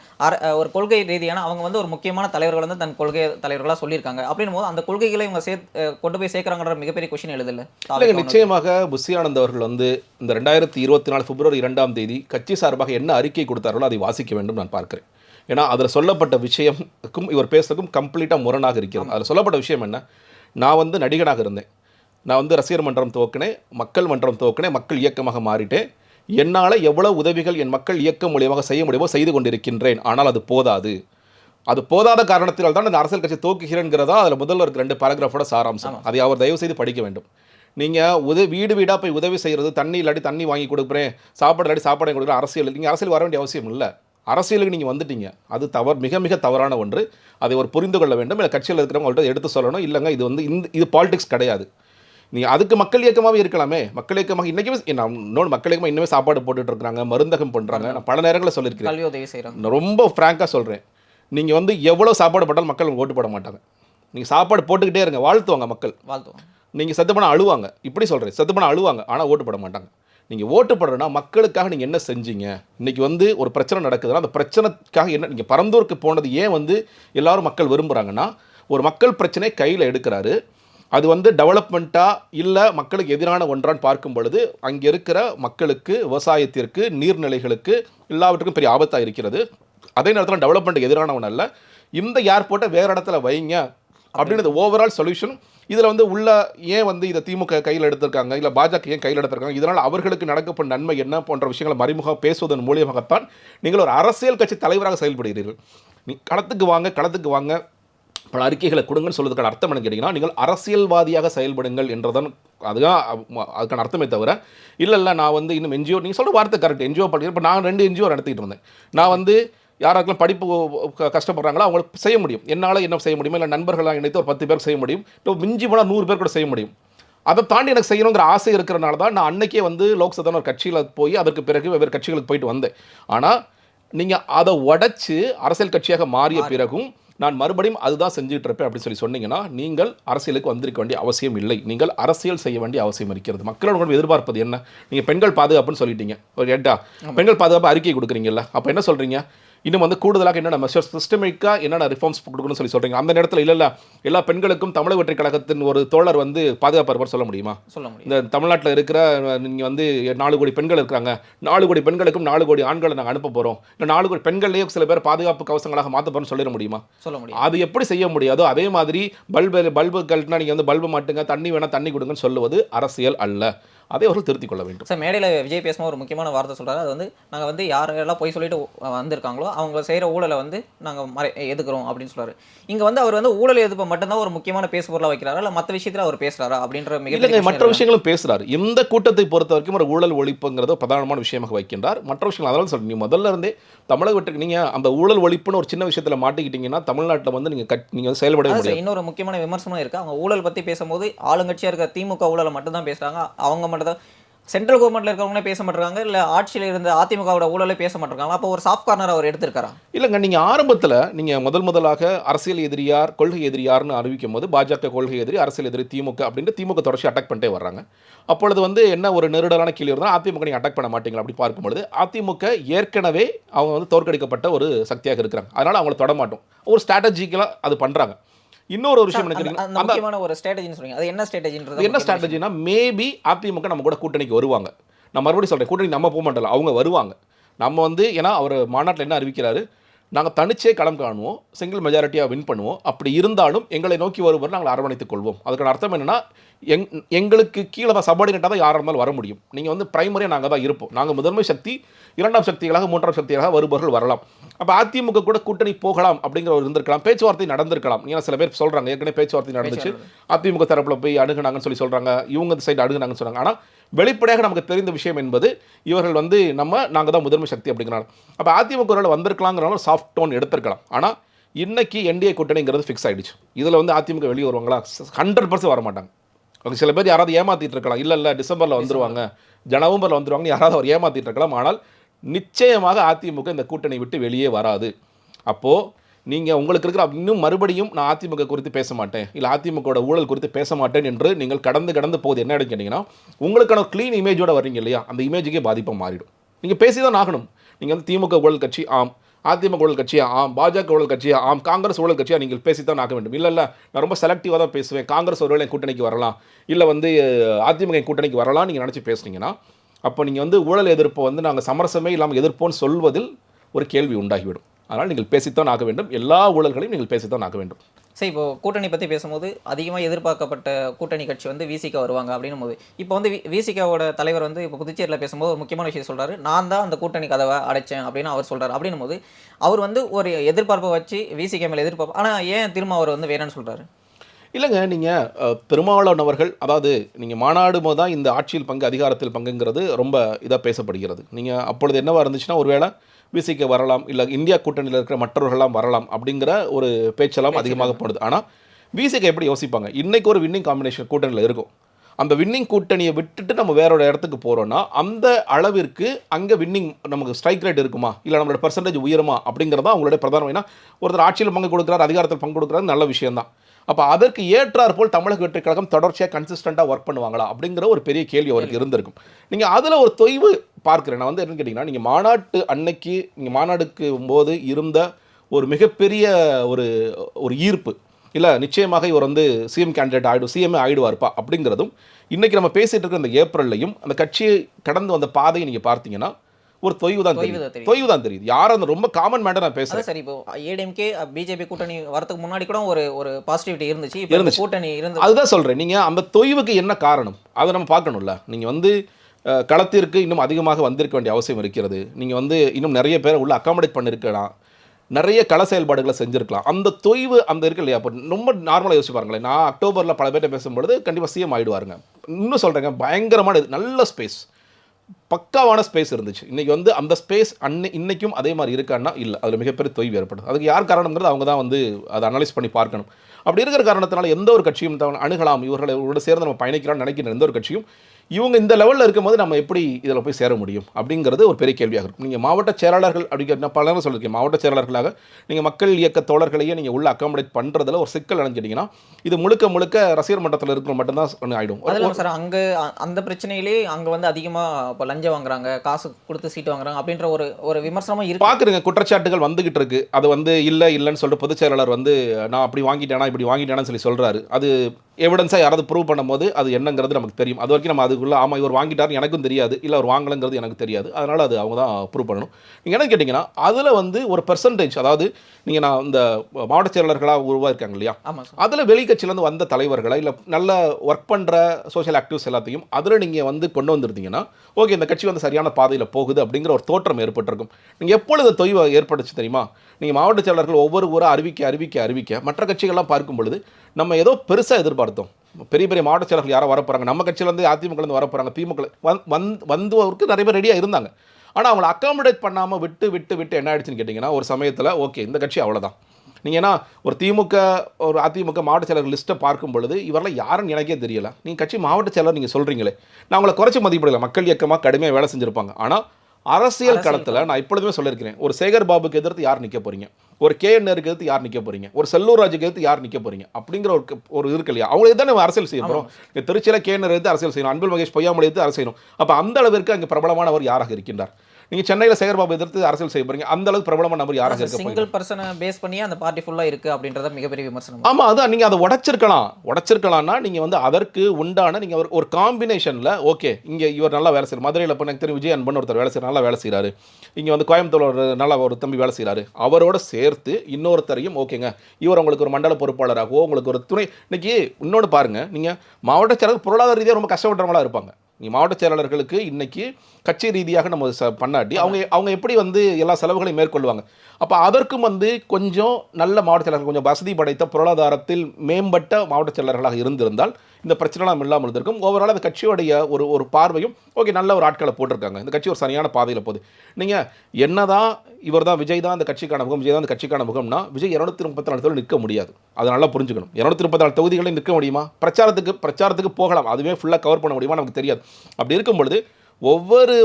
ஒரு கொள்கை ரீதியான அவங்க வந்து ஒரு முக்கியமான தலைவர்கள் வந்து தன் கொள்கை தலைவர்களாக சொல்லியிருக்காங்க. அப்படின்னும் போது அந்த கொள்கைகளை இவங்க சே கொண்டு போய் சேர்க்குறாங்கன்ற மிகப்பெரிய கொஷின் எழுதில்ல நிச்சயமாக புஷியானந்த் அவர்கள் வந்து இந்த ரெண்டாயிரத்தி இருபத்தி நாலு பிப்ரவரி இரண்டாம் தேதி கட்சி சார்பாக என்ன அறிக்கை கொடுத்தார்களோ அதை வாசிக்க வேண்டும் நான் பார்க்கிறேன். ஏன்னா அதில் சொல்லப்பட்ட விஷயம்க்கும் இவர் பேசுறதுக்கும் கம்ப்ளீட்டாக முரணாக இருக்கிறது. அதில் சொல்லப்பட்ட விஷயம் என்ன? நான் வந்து நடிகனாக இருந்தேன். நான் வந்து ரசிகர் மன்றம் துவக்கினேன் மக்கள் மன்றம் துவக்கினேன் மக்கள் இயக்கமாக மாறிட்டேன். என்னால் எவ்வளவு உதவிகள் என் மக்கள் இயக்கம் மூலியமாக செய்ய முடியுமோ செய்து கொண்டிருக்கின்றேன். ஆனால் அது போதாது. அது போதாத காரணத்தினால் தான் இந்த அரசியல் கட்சி தூக்குகிறேங்கிறதா அதில் முதல்ல இருக்க ரெண்டு பேராகிராஃபோட சாராம்சம். அதை அவர் தயவு செய்து படிக்க வேண்டும். நீங்கள் உதவி வீடு வீடாக போய் உதவி செய்கிறது தண்ணி இல்லாட்டி தண்ணி வாங்கி கொடுக்குறேன் சாப்பாடு இல்லாட்டி சாப்பாடு கொடுக்குற அரசியல் நீங்கள் அரசியல் வர வேண்டிய அவசியம் இல்லை. அரசியலுக்கு நீங்கள் வந்துட்டீங்க. அது தவறு மிக மிக தவறான ஒன்று. அதை ஒரு புரிந்து கொள்ள வேண்டும். இல்லை கட்சியில் இருக்கிறவங்கள்ட்ட எடுத்து சொல்லணும். இல்லைங்க இது வந்து இந்த இது பாலிடிக்ஸ் கிடையாது. நீ அதுக்கு மக்கள் இயக்கமாகவே இருக்கலாமே. மக்கள் இயக்கமாக இன்றைக்குமே நான் இன்னொன்று மக்கள் இயக்கமாக இன்னுமே சாப்பாடு போட்டுட்டு இருக்காங்க மருந்தகம் பண்ணுறாங்க நான் பல நேரங்களில் சொல்லியிருக்கிறேன். ரொம்ப ஃப்ராங்காக சொல்கிறேன் நீங்கள் வந்து எவ்வளோ சாப்பாடு போட்டாலும் மக்கள் ஓட்டு போட மாட்டாங்க. நீங்கள் சாப்பாடு போட்டுக்கிட்டே இருங்க. வாழ்த்துவாங்க மக்கள். வாழ்த்துவோம் நீங்கள் செத்து போனால் அழுவாங்க. இப்படி சொல்கிறேன் செத்து போனால் அழுவாங்க. ஆனால் ஓட்டு போட மாட்டாங்க. நீங்கள் ஓட்டு போடுறேன்னா மக்களுக்காக நீங்கள் என்ன செஞ்சீங்க? இன்றைக்கி வந்து ஒரு பிரச்சனை நடக்குதுன்னா அந்த பிரச்சனைக்காக என்ன நீங்கள் பரந்தூருக்கு போனது ஏன் வந்து எல்லோரும் மக்கள் விரும்புகிறாங்கன்னா ஒரு மக்கள் பிரச்சனையை கையில் எடுக்கிறாரு. அது வந்து டெவலப்மெண்ட்டாக இல்லை மக்களுக்கு எதிரான ஒன்றான்னு பார்க்கும் பொழுது அங்கே இருக்கிற மக்களுக்கு விவசாயத்திற்கு நீர்நிலைகளுக்கு எல்லாவற்றுக்கும் பெரிய ஆபத்தாக இருக்கிறது. அதே நேரத்தில் டெவலப்மெண்ட்டுக்கு எதிரானவன் அல்ல. இந்த ஏர்போர்ட்டை வேறு இடத்துல வைங்க. அப்படின்றது ஓவரால் சொல்யூஷன் இதில் வந்து உள்ள ஏன் வந்து இதை திமுக கையில் எடுத்திருக்காங்க? இல்லை பாஜக ஏன் கையில் எடுத்திருக்காங்க? இதனால் அவர்களுக்கு நடக்கப்படும் நன்மை என்ன போன்ற விஷயங்களை மறைமுகம் பேசுவதன் மூலியமாகத்தான் நீங்கள் ஒரு அரசியல் கட்சி தலைவராக செயல்படுகிறீர்கள். நீ களத்துக்கு வாங்க களத்துக்கு வாங்க பல அறிக்கைகளை கொடுங்கன்னு சொல்வதற்கான அர்த்தம் என்ன கேட்டிங்கன்னா நீங்கள் அரசியல்வாதியாக செயல்படுங்கள் என்றதான் அதுதான் அதுக்கான அர்த்தமே தவிர இல்லை இல்லை நான் வந்து இன்னும் என்ஜிஓ நீங்கள் சொல்கிற வார்த்தை கரெக்ட் என்ஜிஓ பண்ணி இப்போ நான் ரெண்டு என்ஜிஓ நடத்திட்டு இருந்தேன். நான் வந்து யாராருக்கெல்லாம் படிப்பு கஷ்டப்படுறாங்களோ அவங்களுக்கு செய்ய முடியும். என்னால் என்ன செய்ய முடியுமோ இல்லை நண்பர்களாக இணைத்து ஒரு பத்து பேருக்கு செய்ய முடியும். இப்போ மிஞ்சி போனால் நூறு பேர் கூட செய்ய முடியும். அதை தாண்டி எனக்கு செய்யணுங்கிற ஆசை இருக்கிறனால தான் நான் அன்னைக்கே வந்து லோக்சபான ஒரு கட்சியில் போய் அதற்கு பிறகு வெவ்வேறு கட்சிகளுக்கு போயிட்டு வந்தேன். ஆனால் நீங்கள் அதை உடைச்சு அரசியல் கட்சியாக மாறிய பிறகும் நான் மறுபடியும் அதுதான் செஞ்சுட்டு இருப்பேன் அப்படின்னு சொல்லி சொன்னீங்கன்னா நீங்கள் அரசியலுக்கு வந்திருக்க வேண்டிய அவசியம் இல்லை. நீங்கள் அரசியல் செய்ய வேண்டிய அவசியம் இருக்கிறது. மக்களோட எதிர்பார்ப்பது என்ன? நீங்கள் பெண்கள் பாதுகாப்புன்னு சொல்லிட்டீங்க. ஒரு ஏட்டா பெண்கள் பாதுகாப்பு அறிக்கை கொடுக்குறீங்கல்ல. அப்போ என்ன சொல்கிறீங்க இன்னும் வந்து கூடுதலாக என்னென்ன மெஷர்ஸ் சிஸ்டமிக்காக என்னென்ன ரிஃபார்ம்ஸ் கொடுக்கணும்னு சொல்லி சொல்கிறீங்க அந்த நேரத்தில் இல்லை இல்லை. எல்லா பெண்களுக்கும் தமிழக வெற்றி கழகத்தின் ஒரு தோழர் வந்து பாதுகாப்பு இருப்பார் சொல்ல முடியுமா? சொல்ல முடியும். இந்த தமிழ்நாட்டில் இருக்கிற நீங்கள் வந்து நாலு கோடி பெண்கள் இருக்கிறாங்க நாலு கோடி பெண்களுக்கும் நாலு கோடி ஆண்களை நாங்கள் அனுப்ப போகிறோம் இல்லை நாலு கோடி பெண்கள்லேயே சில பேர் பாதுகாப்பு கவசங்களாக மாற்ற போகிறோம்னு சொல்லிட முடியுமா? சொல்ல முடியும். அது எப்படி செய்ய முடியாதோ அதே மாதிரி பல்பு பல்புகள்னா நீங்கள் வந்து பல்பு மாட்டுங்க தண்ணி வேணால் தண்ணி கொடுங்கன்னு சொல்லுவது அரசியல் அல்ல. அதை அவர்கள் திருத்திக் கொள்ள வேண்டும். சார் மேடையில் விஜய் பேசும்போது ஒரு முக்கியமான வார்த்தை சொல்றாரு. அது வந்து நாங்கள் வந்து யாரெல்லாம் போய் சொல்லிட்டு வந்திருக்காங்களோ அவங்க செய்கிற ஊழலை வந்து நாங்கள் மறை எதுக்குறோம் அப்படின்னு சொல்றாரு. இங்கே வந்து அவர் வந்து ஊழல் எதிர்ப்பை மட்டும்தான் ஒரு முக்கியமான பேசு பொருளாக வைக்கிறாரா? இல்லை மற்ற விஷயத்தில் அவர் பேசுறாரா? அப்படின்ற மிகப்பெரிய மற்ற விஷயங்களும் பேசுறாரு. இந்த கூட்டத்தை பொறுத்த வரைக்கும் ஒரு ஊழல் ஒழிப்புங்கிறத பிரதானமான விஷயமாக வைக்கின்றார். மற்ற விஷயங்கள் அதனால சொல்றேன். நீ முதல்ல இருந்தே தமிழக வெற்றிக்கு நீங்க அந்த ஊழல் ஒழிப்புன்னு ஒரு சின்ன விஷயத்துல மாட்டிக்கிட்டீங்கன்னா தமிழ்நாட்டில் வந்து நீங்க கட் நீங்க வந்து செயல்படவே அதான் முடியாது. சார் இன்னொரு முக்கியமான விமர்சனம் இருக்கு. அவங்க ஊழல் பத்தி பேசும்போது ஆளுங்கட்சியா இருக்க திமுக ஊழலை மட்டும் தான் பேசுறாங்க. அவங்க மட்டும் தான் சென்ட்ரல் கவர்மெண்ட்ல இருக்கவங்களே பேச மாட்டிருக்காங்க இல்ல ஆட்சியில் இருந்த அதிமுகவோட ஊழலே பேச மாட்டிருக்காங்க அப்போ ஒரு சாஃப்ட் கார்னர் அவர் எடுத்திருக்காரா? இல்லைங்க நீங்கள் ஆரம்பத்தில் நீங்கள் முதல் முதலாக அரசியல் எதிரியார் கொள்கை எதிரியார்னு அறிவிக்கும் போது பாஜக கொள்கை எதிரி அரசியல் எதிரி திமுக அப்படின்ட்டு திமுக தொடர்ச்சி அட்டாக் பண்ணிட்டே வர்றாங்க. அப்பொழுது வந்து என்ன ஒரு நெருடலான கேள்வி இருந்தால் அதிமுக நீங்கள் அட்டாக் பண்ண மாட்டீங்களா அப்படி பார்க்கும்பொழுது அதிமுக ஏற்கனவே அவங்க வந்து தோற்கடிக்கப்பட்ட ஒரு சக்தியாக இருக்கிறாங்க. அதனால் அவங்கள தொடமாட்டோம் ஒரு ஸ்ட்ராட்டஜிக்கலாக அது பண்ணுறாங்க இன்னொரு ஒரு விஷயம் அந்த முக்கியமான ஒரு ஸ்ட்ராட்டஜின்னு சொல்றீங்க. அது என்ன ஸ்ட்ராட்டஜின்றது என்ன ஸ்ட்ராட்டஜினா மேபி அதிமுக நம்ம கூட கூட்டணிக்கு வருவாங்க. நான் மறுபடியும் சொல்கிறேன் கூட்டணி நம்ம போக மாட்டோம் அவங்க வருவாங்க. நம்ம வந்து ஏன்னா அவர் மாநாட்டில் என்ன அறிவிக்கிறாரு? நாங்கள் தனிச்சே களம் காணுவோம் சிங்கிள் மெஜாரிட்டியாக வின் பண்ணுவோம். அப்படி இருந்தாலும் எங்களை நோக்கி வருவர் நாங்கள் அரவணைத்துக் கொள்வோம். அதுக்கான அர்த்தம் என்னன்னா எங் எங்களுக்கு கீழே தான் சபார்டினேட்டாக தான் யாராக இருந்தாலும் வர முடியும். நீங்கள் வந்து பிரைமரியாக நாங்கள் தான் இருப்போம். நாங்கள் முதன்மை சக்தி இரண்டாம் சக்திகளாக மூன்றாம் சக்திகளாக வருபவர்கள் வரலாம். அப்போ அதிமுக கூட கூட்டணி போகலாம் அப்படிங்கிற ஒரு இருந்திருக்கலாம். பேச்சுவார்த்தை நடந்திருக்கலாம். ஏன்னா சில பேர் சொல்கிறாங்க ஏற்கனவே பேச்சுவார்த்தை நடந்துச்சு. அதிமுக தரப்பில் போய் அணுகுனாங்கன்னு சொல்லி சொல்கிறாங்க இவங்க சைடு அணுகுனாங்கன்னு சொல்கிறாங்க ஆனால் வெளிப்படையாக நமக்கு தெரிந்த விஷயம் என்பது இவர்கள் வந்து நம்ம நாங்கள் தான் முதன்மை சக்தி அப்படிங்கிறாங்க. அப்போ அதிமுக ஒரு வந்திருக்கலாங்கிறனால சாஃப்ட் டோன் எடுத்திருக்கலாம். ஆனால் இன்னைக்கு என்டிஏ கூட்டணிங்கிறது ஃபிக்ஸ் ஆயிடுச்சு. இதில் வந்து அதிமுக வெளியே வருவாங்களா? ஹண்ட்ரட் பர்சன்ட் வர மாட்டாங்க அவங்க சில பேர் யாராவது ஏமாத்திட்டு இருக்கலாம். இல்லை இல்லை டிசம்பரில் வந்துருவாங்க. நவம்பரில் வந்துருவாங்க யாராவது அவர் ஏமாத்திட்டு இருக்கலாம். ஆனால் நிச்சயமாக அதிமுக இந்த கூட்டணி விட்டு வெளியே வராது. அப்போது நீங்கள் உங்களுக்கு இருக்கிற இன்னும் மறுபடியும் நான் அதிமுக குறித்து பேச மாட்டேன். இல்லை அதிமுகவோட ஊழல் குறித்து பேச மாட்டேன் என்று நீங்கள் கடந்து கடந்து போகுது. என்ன ஆயிடுன்னு கேட்டிங்கன்னா உங்களுக்கான க்ளீன் இமேஜோட வர்றீங்க இல்லையா? அந்த இமேஜுக்கே பாதிப்பாக மாறிடும். நீங்கள் பேசி தான் ஆகணும். நீங்கள் வந்து திமுக ஊழல் கட்சி ஆம். அதிமுக ஊழல் கட்சியா? ஆம். பாஜக ஊழல் கட்சியா? ஆம். காங்கிரஸ் ஊழல் கட்சியாக நீங்கள் பேசித்தான் ஆக வேண்டும். இல்லை இல்லை நான் ரொம்ப செலக்டிவாக தான் பேசுவேன். காங்கிரஸ் ஒருவேளை கூட்டணிக்கு வரலாம். இல்லை வந்து அதிமுக கூட்டணிக்கு வரலாம் நீங்கள் நினச்சி பேசுனீங்கன்னா அப்போ நீங்கள் வந்து ஊழல் எதிர்ப்பை வந்து நாங்கள் சமரசமே இல்லாமல் எதிர்ப்போம்னு சொல்வதில் ஒரு கேள்வி உண்டாகிவிடும். அதனால் நீங்கள் பேசித்தான் ஆக வேண்டும். எல்லா ஊழல்களையும் நீங்கள் பேசித்தான் ஆக வேண்டும். சரி இப்போ கூட்டணி பற்றி பேசும்போது அதிகமாக எதிர்பார்க்கப்பட்ட கூட்டணி கட்சி வந்து விசிகா வருவாங்க அப்படின்னும் போது இப்போ வந்து விசிகாவோட தலைவர் வந்து இப்போ புதுச்சேரியில் பேசும்போது ஒரு முக்கியமான விஷயம் சொல்கிறார் நான் தான் அந்த கூட்டணி கதவை அடைச்சேன் அப்படின்னு அவர் சொல்கிறார் அப்படின்னும் போது அவர் வந்து ஒரு எதிர்பார்ப்பை வச்சு விசிகா மேலே எதிர்பார்ப்பு ஆனால் ஏன் திரும்ப அவர் வந்து வேணும்னு சொல்கிறாரு இல்லைங்க நீங்கள் பெரும்பாலான அவர்கள் அதாவது நீங்கள் மாநாடு போது தான் இந்த ஆட்சியில் பங்கு அதிகாரத்தில் பங்குங்கிறது ரொம்ப இதாக பேசப்படுகிறது. நீங்கள் அப்பொழுது என்னவாக இருந்துச்சுன்னா ஒருவேளை விசிக்கு வரலாம் இல்லை இந்தியா கூட்டணியில் இருக்கிற மற்றவர்கள்லாம் வரலாம் அப்படிங்கிற ஒரு பேச்செல்லாம் அதிகமாக போடுது. ஆனால் விசிக்கு எப்படி யோசிப்பாங்க? இன்னைக்கு ஒரு வின்னிங் காம்பினேஷன் கூட்டணியில் இருக்கும். அந்த வின்னிங் கூட்டணியை விட்டுட்டு நம்ம வேற ஒரு இடத்துக்கு போகிறோன்னா அந்த அளவிற்கு அங்கே வின்னிங் நமக்கு ஸ்ட்ரைக் ரேட் இருக்குமா? இல்லை நம்மளோட பர்சன்டேஜ் உயருமா? அப்படிங்கிறதா அவங்களுடைய பிரதானம் ஏன்னா ஒருத்தர் ஆட்சியில் பங்கு கொடுக்குறாரு அதிகாரத்தில் பங்கு கொடுக்குறாரு நல்ல விஷயம்தான். அப்போ அதற்கு ஏற்றாற் போல் தமிழக வெற்றி கழகம் தொடர்ச்சியாக கன்சிஸ்டண்ட்டாக ஒர்க் பண்ணுவாங்களா? அப்படிங்கிற ஒரு பெரிய கேள்வி அவருக்கு இருந்திருக்கும். நீங்கள் அதில் ஒரு தொய்வு பார்க்குறேன். நான் வந்து என்னன்னு கேட்டிங்கன்னா நீங்கள் மாநாட்டு அன்னைக்கு நீங்கள் மாநாடுக்கு போது இருந்த ஒரு மிகப்பெரிய ஒரு ஒரு ஈர்ப்பு. இல்லை நிச்சயமாக இவர் வந்து சிஎம் கேண்டிடேட் ஆகிடும் சிஎம் ஆகிடுவார்ப்பா அப்படிங்கிறதும் இன்றைக்கி நம்ம பேசிகிட்டு இருக்கிற இந்த ஏப்ரல்லையும் அந்த கட்சியை கடந்து வந்த பாதையை நீங்கள் பார்த்தீங்கன்னா ஒரு தொய்வு தான் தெரியுது. தொய்வு தான் தெரியுது. யாரும் அந்த ரொம்ப காமன் மேட்டர் நான் பேசுகிறேன் அதான் சரி இப்போ ஏடிஎம்கே பிஜேபி கூட்டணி வரதுக்கு முன்னாடி கூட ஒரு ஒரு பாசிட்டிவிட்டி இருந்துச்சு. இப்போ. கூட்டணி இருந்து அதுதான் சொல்கிறேன் நீங்கள் அந்த தொய்வுக்கு என்ன காரணம்? அதை நம்ம பார்க்கணும்ல. நீங்கள் வந்து களத்திற்கு இன்னும் அதிகமாக வந்திருக்க வேண்டிய அவசியம் இருக்கிறது. நீங்கள் வந்து இன்னும் நிறைய பேரை உள்ள அக்காமடேட் பண்ணியிருக்கலாம் நிறைய கள செயல்பாடுகளை செஞ்சுருக்கலாம். அந்த தொய்வு அந்த இருக்கு இல்லையா? அப்போ ரொம்ப நார்மலாக யோசிச்சு பாருங்களேன். நான் அக்டோபரில் பல பேர்ட்ட பேசும்பொழுது கண்டிப்பாக சிஎம் ஆகிடுவாருங்க இன்னும் சொல்கிறேங்க பயங்கரமான இது. நல்ல ஸ்பேஸ் பக்காவான ஸ்பேஸ் இருந்துச்சு. இன்றைக்கி வந்து அந்த ஸ்பேஸ் அன்னை இன்றைக்கும் அதே மாதிரி இருக்கான்னா இல்லை. அதில் மிகப்பெரிய தொய்வு ஏற்படுது. அதுக்கு யார் காரணங்கிறது அவங்க தான் வந்து அதை அனலைஸ் பண்ணி பார்க்கணும். அப்படி இருக்கிற காரணத்தினால எந்த ஒரு கட்சியும் அணுகலாம். இவர்களை இவரோட சேர்ந்து நம்ம பயணிக்கலாம்னு நினைக்கிற எந்த ஒரு கட்சியும் இவங்க இந்த லெவலில் இருக்கும்போது நம்ம எப்படி இதில் போய் சேர முடியும்? அப்படிங்கிறது ஒரு பெரிய கேள்வியாக இருக்கும். நீங்கள் மாவட்ட செயலாளர்கள் அப்படிங்கிற பல நேரம் சொல்லியிருக்கேன். மாவட்ட செயலாளர்களாக நீங்கள் மக்கள் இயக்க தோழர்களையே நீங்கள் உள்ள அக்காமடேட் பண்ணுறதுல ஒரு சிக்கல் நினைச்சிட்டிங்கன்னா இது முழுக்க முழுக்க ரசிகர் மட்டத்தில் இருக்கிற மட்டும்தான் ஒன்று ஆகிடும் சார் அங்கே அந்த பிரச்சனையிலே அங்கே வந்து அதிகமாக இப்போ லஞ்சம் வாங்குறாங்க காசு கொடுத்து சீட்டு வாங்குறாங்க அப்படின்ற ஒரு ஒரு விமர்சனமும் இருக்கு. பார்க்குறேங்க குற்றச்சாட்டுகள் வந்துகிட்டு இருக்கு. அது வந்து இல்லை இல்லைன்னு சொல்லிட்டு பொதுச் செயலாளர் வந்து நான் அப்படி வாங்கிட்டேனா இப்படி வாங்கிட்டேனான்னு சொல்லி சொல்றாரு. அது எவிடன்ஸாக யாராவது ப்ரூவ் பண்ணும்போது அது என்னங்கிறது நமக்கு தெரியும். அது வரைக்கும் நம்ம அதுக்குள்ள ஆமாம் இவர் வாங்கிட்டாரு எனக்கும் தெரியாது. இல்லை அவர் வாங்கலைங்கிறது எனக்கு தெரியாது. அதனால் அது அவங்க தான் ப்ரூவ் பண்ணணும். நீங்கள் என்ன கேட்டிங்கன்னா அதில் வந்து ஒரு பெர்சன்டேஜ் அதாவது நீங்கள் நான் இந்த மாவட்ட செயலாளர்களாக உருவாயிருக்காங்க இல்லையா? அதில் வெளிக்கட்சியிலேருந்து வந்த தலைவர்களை இல்லை நல்ல ஒர்க் பண்ணுற சோஷியல் ஆக்டிவ்ஸ் எல்லாத்தையும் அதில் நீங்கள் வந்து கொண்டு வந்திருந்தீங்கன்னா ஓகே இந்த கட்சி வந்து சரியான பாதையில் போகுது அப்படிங்கிற ஒரு தோற்றம் ஏற்பட்டிருக்கும். நீங்கள் எப்பொழுது தொய்வு ஏற்பட்டுச்சு தெரியுமா? நீங்கள் மாவட்ட செயலாளர்கள் ஒவ்வொரு ஊராக அறிவிக்க அறிவிக்க அறிவிக்க மற்ற கட்சிகள்லாம் பார்க்கும் பொழுது நம்ம ஏதோ பெருசாக அர்த்தம். பெரிய பெரிய மாவட்ட செயலர்கள் யாரோ வரப்போகிறாங்க நம்ம கட்சியிலேருந்து அதிமுகலேருந்து வர போகிறாங்க திமுக வந் வந்தவருக்கு நிறைய பேர் ரெடியாக இருந்தாங்க. ஆனால் அவங்கள அக்காமடேட் பண்ணாமல் விட்டு விட்டு விட்டு என்ன ஆயிடுச்சுன்னு கேட்டிங்கன்னா ஒரு சமயத்தில் ஓகே இந்த கட்சி அவ்வளோதான் நீங்கள் ஏன்னா ஒரு திமுக ஒரு அதிமுக மாவட்ட செயலர் லிஸ்ட்டை பார்க்கும் பொழுது இவரெல்லாம் யாருன்னு எனக்கே தெரியல. நீங்கள் கட்சி மாவட்ட செயலர் நீங்கள் சொல்கிறீங்களே நான் அவங்கள குறைச்சி மதிப்பிடல. மக்கள் இயக்கமாக கடுமையாக வேலை செஞ்சுருப்பாங்க. ஆனால் அரசியல் களத்தில் நான் இப்பொழுதுமே சொல்லியிருக்கிறேன். ஒரு சேகர் பாபுக்கு எதிர்த்து யார் நிற்க போறீங்க? ஒரு கே நேருக்கு எதிர்த்து யார் நிற்க போறீங்க? ஒரு செல்லூர் ராஜுக்கு எதிர்த்து யார் நிற்க போறீங்க? அப்படிங்கிற ஒரு ஒரு இருக்கு இல்லையா? அவங்களை தான் நம்ம அரசியல் செய்ய போகிறோம் திருச்சியில் கே நேர் எடுத்து அரசியல் செய்யணும். அன்பில் மகேஷ் பொய்யாமலை எடுத்து அரசியல் செய்யணும். அப்போ அந்த அளவிற்கு அங்கே பிரபலமானவர் யாராக இருக்கின்றார்? நீங்கள் சென்னையில் சேகர் பாபு எதிர்த்து அரசியல் செய்ய போறீங்க. அந்த அளவுக்கு பிரபலமான நபர் யாராக இருக்க சிங்கிள் பர்சனை பேஸ் பண்ணி அந்த பார்ட்டி ஃபுல்லாக இருக்கு அப்படின்றத மிகப்பெரிய விமர்சனம். ஆமா அதான் நீங்க அதை உடைச்சிருக்கலாம். உடைச்சிருக்கலாம்னா நீங்க வந்து அதற்கு உண்டான நீங்க ஒரு ஒரு காம்பினேஷன்ல ஓகே இங்க இவர் நல்லா வேலை செய்யறாரு. மதுரையில் இப்போ எனக்கு தெரியும் விஜய் அன்பன் ஒருத்தர் வேலை செய்யறாரு நல்லா வேலை செய்யறாரு. இங்க வந்து கோயம்புத்தூர் நல்லா ஒரு தம்பி வேலை செய்யறாரு. அவரோட சேர்த்து இன்னொருத்தரையும் ஓகேங்க இவர் உங்களுக்கு ஒரு மண்டல பொறுப்பாளராகவோ உங்களுக்கு ஒரு துணை இன்னைக்கு இன்னொன்று பாருங்க நீங்க மாவட்ட செயலர் பொருளாதார ரீதியாக ரொம்ப கஷ்டப்படுறவங்களா இருப்பாங்க. நீ மாவட்ட செயலாளர்களுக்கு இன்றைக்கி கட்சி ரீதியாக நம்ம ச- பண்ணாட்டி அவங்க அவங்க எப்படி வந்து எல்லா செலவுகளையும் மேற்கொள்வாங்க? அப்போ அதற்கும் வந்து கொஞ்சம் நல்ல மாவட்ட செயலாளர்கள் கொஞ்சம் வசதி படைத்த பொருளாதாரத்தில் மேம்பட்ட மாவட்ட செயலாளர்களாக இருந்திருந்தால் இந்த பிரச்சனைலாம் இல்லாமல் இருந்திருக்கும். ஓவரால் அந்த கட்சியோடைய ஒரு ஒரு பார்வையும் ஓகே நல்ல ஒரு ஆட்களை போட்டிருக்காங்க. இந்த கட்சி ஒரு சரியான பாதையில் போகுது. நீங்கள் என்ன தான் இவர் தான் விஜய் தான் அந்த கட்சிக்கான முகம் விஜய் தான் அந்த கட்சிக்கான முகம்னா விஜய் இரநூத்தி முப்பத்தி நாலு தொகுதியில் நிற்க முடியாது. அதை நல்லா புரிஞ்சுக்கணும். இரநூத்தி முப்பத்தி நாலு தொகுதிகளில் நிற்க முடியுமா? பிரச்சாரத்துக்கு பிரச்சாரத்துக்கு போகலாம். அதுவே ஃபுல்லாக கவர் பண்ண முடியுமா? நமக்கு தெரியாது. அப்படி இருக்கும் பொழுது ஒவ்வொரு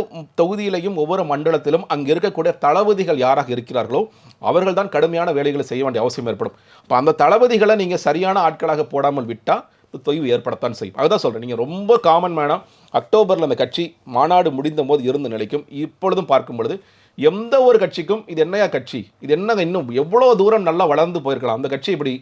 தொகுதியிலையும் ஒவ்வொரு மண்டலத்திலும் அங்கே இருக்கக்கூடிய தளபதிகள் யாராக இருக்கிறார்களோ அவர்கள் தான் கடுமையான வேலைகளை செய்ய வேண்டிய அவசியம் ஏற்படும். அப்போ அந்த தளபதிகளை நீங்கள் சரியான ஆட்களாக போடாமல் விட்டால் தொய்வு ஏற்படத்தான் செய்யும். அதுதான் சொல்கிறேன் நீங்கள் ரொம்ப காமன் மேனாக அக்டோபரில் அந்த கட்சி மாநாடு முடிந்த போது இருந்த நிலைக்கும் இப்பொழுதும் பார்க்கும் பொழுது எந்த ஒரு கட்சிக்கும் இது என்னையா கட்சி? இது என்ன இன்னும்? எவ்வளோ தூரம் நல்லா வளர்ந்து போயிருக்கலாம்? அந்த கட்சி இப்படி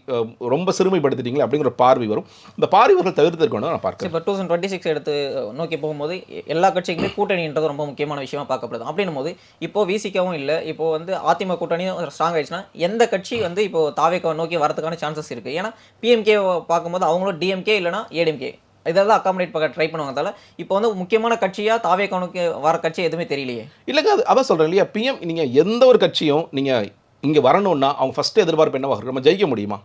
ரொம்ப சிறுமைப்படுத்திட்டீங்களே அப்படிங்கிற ஒரு பார்வை வரும். இந்த பார்வைகள் தவிர்த்திருக்கணும் நான் பார்க்கிறேன். இப்போ டூ தௌசண்ட் டுவெண்ட்டி சிக்ஸ் எடுத்து நோக்கி போகும்போது எல்லா கட்சிக்குமே கூட்டணின்றது ரொம்ப முக்கியமான விஷயமா பார்க்கப்படுது. அப்படின்னும் போது இப்போ விசிக்கவும் இல்லை. இப்போ வந்து அதிமுக கூட்டணியும் ஸ்ட்ராங் ஆயிடுச்சுன்னா எந்த கட்சி வந்து இப்போ தாவேக்காவை நோக்கி வரதுக்கான சான்சஸ் இருக்குது ஏன்னா பிஎம்கே பார்க்கும்போது அவங்களும் டிஎம்கே இல்லைனா ஏடிஎம்கே இதெல்லாம் அக்காமடேட் பார்க்க ட்ரை பண்ணுவாங்க. இப்போ வந்து முக்கியமான கட்சியா தாவேக்கா நோக்கி வர கட்சி எதுவுமே தெரியலையே. இல்லைங்க அது அதான் சொல்கிறேன் இல்லையா? பிஎம் நீங்கள் எந்த ஒரு கட்சியும் நீங்கள் இங்கே வரணும்னா அவங்க ஃபஸ்ட்டு எதிர்பார்ப்பு என்னவாக இருக்கும்? நம்ம ஜெயிக்க முடியுமா?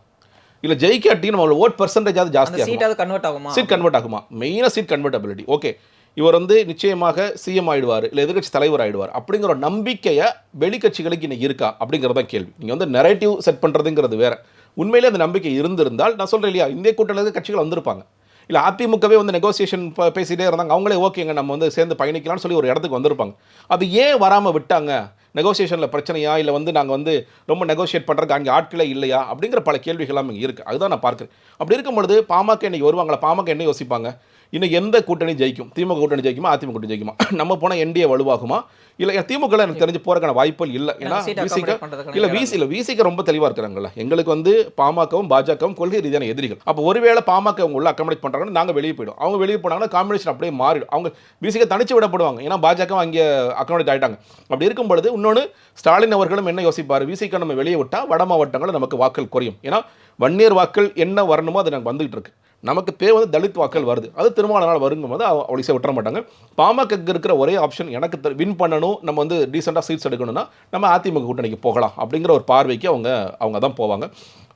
இல்லை ஜெயிக்காட்டி நம்ம ஓட் பர்சன்டேஜாவது ஜாஸ்தி சீட்டாவது கன்வெர்ட் ஆகுமா? சீட் கன்வெர்ட் ஆகுமா? மெயினாக சீட் கன்வெர்டபிலிட்டி ஓகே இவர் வந்து நிச்சயமாக சிஎம் ஆயிடுவார் இல்லை எதிர்க்கட்சி தலைவர் ஆயிடுவார். அப்படிங்கிற ஒரு நம்பிக்கையை வெளிக்கட்சிகளுக்கு இன்னைக்கு இருக்கா? அப்படிங்கிறது கேள்வி. நீங்கள் வந்து நெரேட்டிவ் செட் பண்ணுறதுங்கிறது வேற. உண்மையிலே அந்த நம்பிக்கை இருந்திருந்தால் நான் சொல்கிறேன் இல்லையா? இந்திய கூட்டணியில் கட்சிகள் வந்திருப்பாங்க. இல்லை அதிமுகவே வந்து நெகோசியேஷன் பேசிட்டே இருந்தாங்க. அவங்களே ஓகேங்க நம்ம வந்து சேர்ந்து பயணிக்கலாம்னு சொல்லி ஒரு இடத்துக்கு வந்திருப்பாங்க. அது ஏன் வராமல் விட்டாங்க? நெகோசியேஷனில் பிரச்சனையா? இல்லை வந்து நாங்கள் வந்து ரொம்ப நெகோஷியேட் பண்ணுறதுக்கு அங்கே ஆட்களே இல்லையா? அப்படிங்கிற பல கேள்விகள்லாம் இங்கே இருக்குது அதுதான் நான் பார்க்குறேன். அப்படி இருக்கும் பொழுது பாமக இன்றைக்கி வருவாங்களா? பாமக என்ன யோசிப்பாங்க? இன்னைக்கு எந்த கூட்டணி ஜெயிக்கும்? திமுக கூட்டணி ஜெயிக்குமா? அதிமுக கூட்டணி ஜெயிக்குமா? நம்ம போனால் என்டிஏ வலுவாகுமா? இல்லை திமுக எனக்கு தெரிஞ்சு போகிறக்கான வாய்ப்புகள் இல்லை. ஏன்னா விசிக இல்லை விசி இல்லை. விசிக்கு ரொம்ப தெளிவாக இருக்கிறாங்கல்ல எங்களுக்கு வந்து பாமகவும் பாஜகவும் கொள்கை ரீதியான எதிரிகள். அப்போ ஒருவேளை பாமக அவங்க உள்ள அக்கமடேட் பண்ணுறாங்கன்னா நாங்கள் வெளியே போயிடும் அவங்க வெளியே போனாங்கன்னா காம்பினேஷன் அப்படியே மாறிடும். அவங்க விசிக தனிச்சு விடப்படுவாங்க. ஏன்னா பாஜக அங்கே அக்கமடேட் ஆயிட்டாங்க. அப்படி இருக்கும் பொழுது இன்னொன்று ஸ்டாலின் அவர்களும் என்ன யோசிப்பார்? விசிக நம்ம வெளியே விட்டால் வட மாவட்டங்களில் நமக்கு வாக்கள் குறையும். ஏன்னா வன்னியர் வாக்கள் என்ன வரணுமோ அது நாங்கள் வந்துகிட்டு இருக்கு. நமக்கு தேவை வந்து தலித் வாக்கள் வருது. அது திருமாவளவனால் வருங்கும் போது அவளை விட்டுற மாட்டாங்க. பாமக இருக்கிற ஒரே ஆப்ஷன் எனக்கு வின் பண்ணணும் நம்ம வந்து டீசெண்டாக சீட்ஸ் எடுக்கணும்னா நம்ம அதிமுக கூட்டணிக்கு போகலாம் அப்படிங்கிற ஒரு பார்வைக்கு அவங்க அவங்க தான் போவாங்க.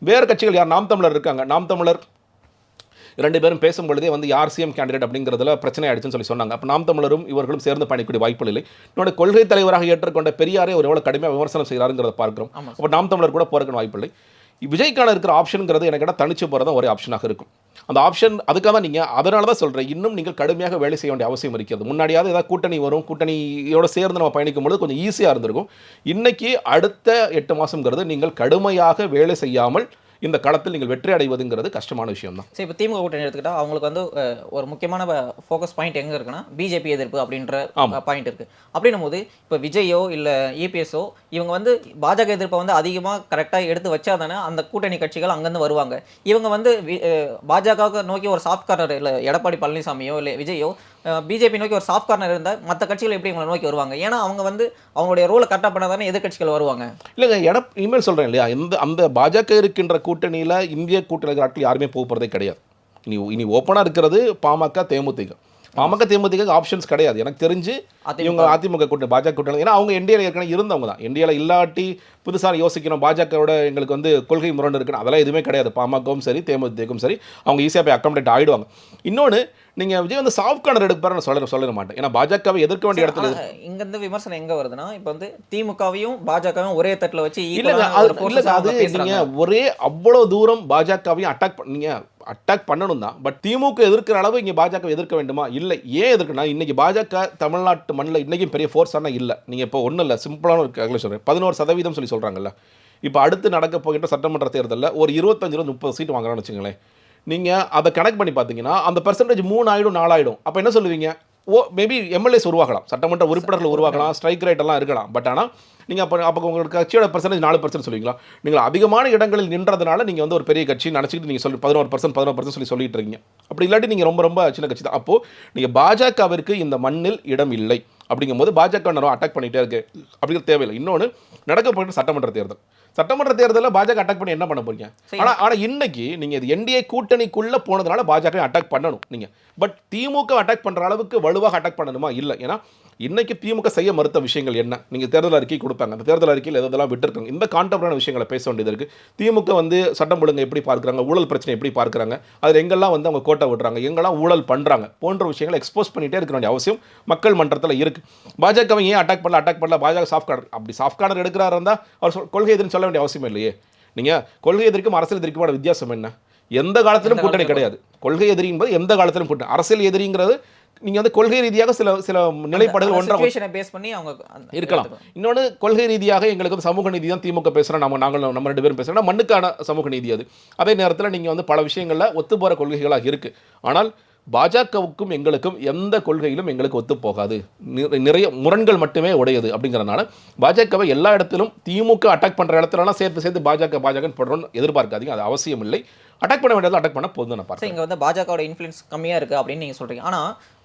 வேறு கட்சிகள் யார்? நாம் தமிழர் இருக்காங்க. நாம் தமிழர் ரெண்டு பேரும் பேசும்பொழுதே வந்து யார் சிஎம் கேண்டிடேட் அப்படிங்கிறதுல பிரச்சனை ஆயிடுச்சுன்னு சொல்லி சொன்னாங்க. அப்போ நாம் தமிழரும் இவர்களும் சேர்ந்து பயணிக்கூடிய வாய்ப்புகள் இல்லை. இன்னொரு கொள்கை தலைவராக ஏற்றுக்கொண்ட பெரியாரே ஒரு எவ்வளோ கடுமையாக விமர்சனம் செய்கிறாருங்கிறத பார்க்கிறோம். அப்போ நாம் தமிழர் கூட போறதுக்கு வாய்ப்பில்லை விஜய்க்கான இருக்கிற ஆப்ஷனுங்கிறது எனக்கு தனிச்சு போகிறது தான் ஒரே ஆப்ஷனாக இருக்கும். அந்த ஆப்ஷன் அதுக்காக தான் நீங்கள் அதனால தான் சொல்கிறேன் இன்னும் நீங்கள் கடுமையாக வேலை செய்ய வேண்டிய அவசியம் இருக்கிறது. முன்னாடியாவது ஏதாவது கூட்டணி வரும். கூட்டணியோட சேர்ந்து நம்ம பயணிக்கும் பொழுது கொஞ்சம் ஈஸியாக இருந்திருக்கும். இன்றைக்கி அடுத்த எட்டு மாதங்கிறது நீங்கள் கடுமையாக வேலை செய்யாமல் இந்த களத்தில் நீங்கள் வெற்றி அடைவதுங்கிறது கஷ்டமான விஷயம் தான் சரி இப்போ திமுக கூட்டணி எடுத்துக்கிட்டா அவங்களுக்கு வந்து ஒரு முக்கியமான ஃபோக்கஸ் பாயிண்ட் எங்கே இருக்குன்னா பிஜேபி எதிர்ப்பு அப்படின்ற. பாயிண்ட் இருக்கு. அப்படின்னும் போது இப்போ விஜயோ இல்லை இபிஎஸ்ஓ இவங்க வந்து பாஜக எதிர்ப்பை வந்து அதிகமாக கரெக்டாக எடுத்து வச்சா தானே அந்த கூட்டணி கட்சிகள் அங்கேருந்து வருவாங்க. இவங்க வந்து பாஜகவுக்கு நோக்கி ஒரு சாஃப்ட் கார்னர் இல்லை எடப்பாடி பழனிசாமியோ இல்லை விஜயோ பிஜேபி நோக்கி ஒரு சாஃப்ட் கார்னர் இருந்தால் மற்ற கட்சிகள் எப்படி இவங்களை நோக்கி வருவாங்க? ஏன்னா அவங்க வந்து அவங்களுடைய ரோலை கரெக்டாக பண்ணால் தானே எதிர்கட்சிகள் வருவாங்க. இல்லைங்க எட இனிமேல் சொல்கிறேன் இல்லையா? இந்த அந்த பாஜக இருக்கின்ற கூட்டணியில் இந்திய கூட்டணி இருக்கிற ஆட்கள் யாருமே போக போகிறதே கிடையாது. இனி இனி ஓப்பனாக இருக்கிறது பாமக தேமுதிக. பாமக தேமுதிக ஆப்ஷன்ஸ் கிடையாது. எனக்கு தெரிஞ்சு. இவங்க அதிமுக கூட்டணி பாஜக கூட்டணி. ஏன்னா அவங்க என்டிஏல ஏற்கனவே இருந்தவங்க தான். என்டிஏல இல்லாட்டி புதுசாக யோசிக்கணும். பாஜகவோட எங்களுக்கு வந்து கொள்கை முரண் இருக்குன்னு. அதெல்லாம் எதுவுமே கிடையாது. பாமகவும் சரி தேமுதிகவும் சரி. அவங்க ஈஸியாக போய் அக்கமடேட் ஆயிடுவாங்க. இன்னொன்று நீங்கள் விஜய் வந்து சாஃப்ட் கார்னர் எடுப்பாரு நான் சொல்ல சொல்ல மாட்டேன். ஏன்னா பாஜகவை எதிர்க்க வேண்டிய இடத்துல ஆனா, இங்க இருந்து விமர்சனம் எங்க வருதுன்னா இப்போ வந்து திமுகவையும் பாஜகவையும் ஒரே தட்டுல வச்சு ஆன அது ஒரே அவ்வளோ தூரம் பாஜகவையும் அட்டாக் பண்ணீங்க. அட்டாக் பண்ணணும் தான் பட் திமுக எதிர்க்கிற அளவு இங்கே பாஜக எதிர்க்க வேண்டுமா? இல்லை. ஏன் எதிர்க்கணும் இன்றைக்கி பாஜக தமிழ்நாட்டு மண்ணில் இன்றைக்கும் பெரிய ஃபோர்ஸான இல்லை. நீங்கள் இப்போ ஒன்றும் இல்லை சிம்பிளான ஒரு calculation சொல்கிறேன் பதினோரு சதவீதம் சொல்லி சொல்கிறாங்கல்ல இப்போ அடுத்து நடக்க போகின்ற சட்டமன்ற தேர்தலில் ஒரு இருபத்தஞ்சிலிருந்து முப்பது சீட் வாங்குறான்னு வச்சுங்களேன் நீங்கள் அதை கனெக்ட் பண்ணி பார்த்தீங்கன்னா அந்த பெர்சன்டேஜ் மூணு ஆயிடும் நாலாயிடும். அப்போ என்ன சொல்லுவீங்க? ஓ மேபி எம்எல்ஏஸ் உருவாகலாம். சட்டமன்ற உறுப்பினர்கள் உருவாகலாம் ஸ்ட்ரைக் ரேட் எல்லாம் இருக்கலாம். பட் ஆனால் நீங்கள் அப்போ அப்போ உங்களுக்கு கட்சியோட பர்சன்டேஜ் நாலு பர்சன்ட் சொல்லுவீங்களா? நீங்கள் அதிகமான இடங்களில் நின்றதுனால நீங்கள் வந்து ஒரு பெரிய கட்சி நினச்சிக்கிட்டு நீங்கள் சொல்லி பதினோரு பர்சன்ட் பதினோரு பர்சன்ட் சொல்லி சொல்லிட்டு இருக்கீங்க. அப்படி இல்லாட்டி நீங்கள் ரொம்ப ரொம்ப சின்ன கட்சி தான். அப்போது நீங்கள் பாஜகவிற்கு இந்த மண்ணில் இடம் இல்லை. அப்படிங்கும்போது பாஜக நேரம் அட்டாக் பண்ணிகிட்டே இருக்கு. அப்படிங்கிற தேவையில்லை. இன்னொன்று நடக்க போகிற சட்டமன்ற தேர்தல். சட்டமன்ற தேர்தலில் பாஜக அட்டாக் பண்ணி என்ன பண்ண போறீங்க. ஆனால் ஆனால் இன்னைக்கு நீங்கள் இது என்டிஏ கூட்டணிக்குள்ளே போனதுனால பாஜக அட்டாக் பண்ணணும் நீங்கள் பட் திமுக அட்டாக் பண்ணுற அளவுக்கு வலுவாக அட்டாக் பண்ணணுமா? இல்லை. ஏன்னா இன்றைக்கி திமுக செய்ய மறுத்த விஷயங்கள் என்ன? நீங்கள் தேர்தல் அறிக்கை கொடுப்பாங்க. அந்த தேர்தல் அறிக்கையில் எதெல்லாம் விட்டுருக்காங்க. இந்த கான்டெம்பரான விஷயங்களை பேச வேண்டியது இருக்குது திமுக வந்து சட்டம் ஒழுங்கு எப்படி பார்க்குறாங்க? ஊழல் பிரச்சனை எப்படி பார்க்குறாங்க? அதில் எங்கெல்லாம் வந்து அவங்க கோட்டை விடுறாங்க? எங்கெல்லாம் ஊழல் பண்ணுறாங்க போன்ற விஷயங்களை எக்ஸ்போஸ் பண்ணிகிட்டே இருக்க வேண்டிய அவசியம் மக்கள் மன்றத்தில் இருக்குது பாஜகவை ஏன் அட்டாக் பண்ணல? அட்டாக் பண்ணல? பாஜக சாஃப்ட் கார்டர் அப்படி சாஃப்ட் கார்டர் எடுக்கிறாரு இருந்தால் அவர் கொள்கை எதிர்ன்னு சொல்ல வேண்டிய அவசியம் இல்லையே. நீங்கள் கொள்கை எதிர்க்கும் அரசியல் எதிர்க்குமான வித்தியாசம் என்ன? எந்த காலத்திலும் கூட்டணி கிடையாது. கொள்கை எதிரி என்பது எந்த காலத்திலும் கூட்டணி. அரசியல் எதிரிங்கிறது நீங்கள் வந்து கொள்கை ரீதியாக சில சில நிலைப்பாடுகள் ஒன்றாக பேஸ் பண்ணி அவங்க இருக்கலாம். இன்னொன்று கொள்கை ரீதியாக எங்களுக்கு வந்து சமூக நீதி தான் திமுக பேசுகிறோம் நம்ம நாங்கள் நம்ம ரெண்டு பேரும் பேசுகிறோம் மண்ணுக்கான சமூக நீதி அது. அதே நேரத்தில் நீங்கள் வந்து பல விஷயங்களில் ஒத்து போகிற கொள்கைகளாக இருக்குது ஆனால் பாஜகவுக்கும் எங்களுக்கும் எந்த கொள்கையிலும் எங்களுக்கு ஒத்து போகாது. நிறை- நிறைய முரண்கள் மட்டுமே உடையது அப்படிங்கிறனால பாஜகவை எல்லா இடத்திலும் திமுக அட்டாக் பண்ணுற இடத்துலலாம் சேர்த்து சேர்த்து பாஜக பாஜக போடுறோம்னு எதிர்பார்க்காதீங்க. அது அவசியம் இல்லை அட்டாக் பண்ண வேண்டியது அட்டாக் பண்ண போதும் நான் பார்க்குறேன். இங்க வந்து பாஜகவோட இன்ஃப்ளூயன்ஸ் கம்மியா இருக்கு அப்படின்னு நீங்க சொல்றீங்க. ஆனா அஹ்,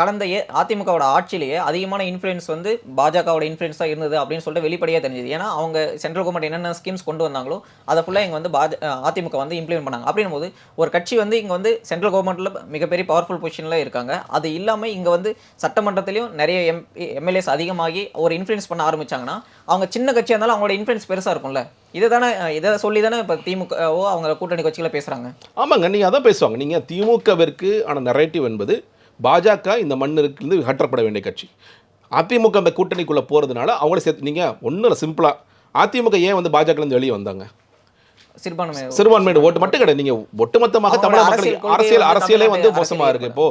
கடந்த ஏ அதிமுகவோட ஆட்சியிலேயே அதிகமான இன்ஃப்ளூயன்ஸ் வந்து பாஜகவோட இன்ஃப்ளூயன்ஸாக இருந்தது அப்படின்னு சொல்லிட்டு வெளிப்படையாக தெரிஞ்சது. ஏன்னா அவங்க சென்ட்ரல் கவர்மெண்ட் என்னென்ன ஸ்கீம்ஸ் கொண்டு வந்தாங்களோ அதை ஃபுல்லாக இங்கே வந்து பாஜ அதிமுக வந்து இம்ப்ளிமெண்ட் பண்ணாங்க. அப்படின்னும் போது ஒரு கட்சி வந்து இங்கே வந்து சென்ட்ரல் கவர்மெண்ட்டில் மிகப்பெரிய பவர்ஃபுல் பொசிஷனில் இருக்காங்க. அது இல்லாமல் இங்கே வந்து சட்டமன்றத்திலையும் நிறைய எம் எம்எல்ஏஸ் அதிகமாகி ஒரு இன்ஃப்ளூயன்ஸ் பண்ண ஆரம்பித்தாங்கன்னா அவங்க சின்ன கட்சியாக இருந்தாலும் அவங்களோட இன்ஃப்ளூயன்ஸ் பெருசாக இருக்கும்ல? இதை தானே இதை சொல்லி தானே இப்போ திமுகவோ அவங்க கூட்டணி கட்சிகளை பேசுகிறாங்க ஆமாங்க நீங்கள் அதான் பேசுவாங்க. நீங்கள் திமுகவிற்கு ஆன நரேட்டிவ் என்பது பாஜக இந்த மண்ணிலிருந்து அகற்றப்பட வேண்டிய கட்சி. அதிமுக அந்த கூட்டணிக்குள்ளே போகிறதுனால அவங்கள சேர்த்து நீங்கள் ஒன்றும் இல்லை சிம்பிளாக அதிமுக ஏன் வந்து பாஜகலேருந்து வெளியே வந்தாங்க? சிறுபான்மை சிறுபான்மையோட ஓட்டு மட்டும் கிடையாது நீங்க ஒட்டுமொத்தமாக தமிழக அரசியல் மக்களுக்கு அரசியல் வந்து அரசியலே வந்து மோசமா இருக்கு. இப்போ